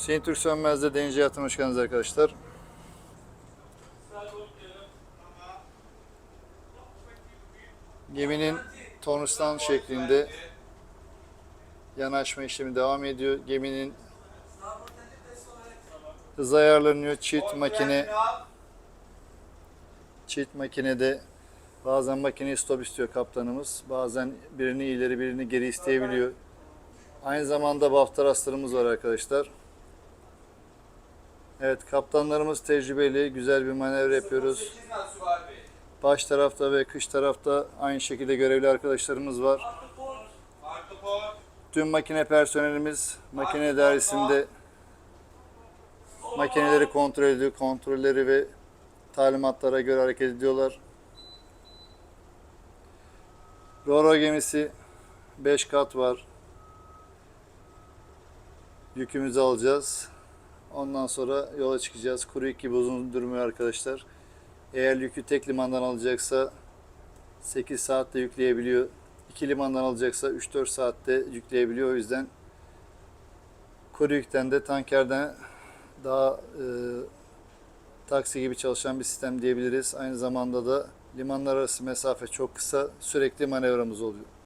Hüseyin Türk Sönmez'de Denizci Hayatı'na hoş geldiniz arkadaşlar. Geminin tonustan şeklinde yanaşma işlemi devam ediyor. Geminin hız ayarlanıyor. Çift makine çift makinede bazen makineyi stop istiyor kaptanımız. Bazen birini ileri birini geri isteyebiliyor. Aynı zamanda baftaraslarımız var arkadaşlar. Evet kaptanlarımız tecrübeli. Güzel bir manevra yapıyoruz. Baş tarafta ve kış tarafta aynı şekilde görevli arkadaşlarımız var. Tüm makine personelimiz makine dairesinde makineleri kontrol ediyor. Kontrolleri ve talimatlara göre hareket ediyorlar. Roro gemisi 5 kat var. Yükümüzü alacağız. Ondan sonra yola çıkacağız. Kuru yük gibi uzun durmuyor arkadaşlar. Eğer yükü tek limandan alacaksa 8 saatte yükleyebiliyor. İki limandan alacaksa 3-4 saatte yükleyebiliyor. O yüzden kuru yükten de tankerden daha e, taksi gibi çalışan bir sistem diyebiliriz. Aynı zamanda da limanlar arası mesafe çok kısa. Sürekli manevramız oluyor.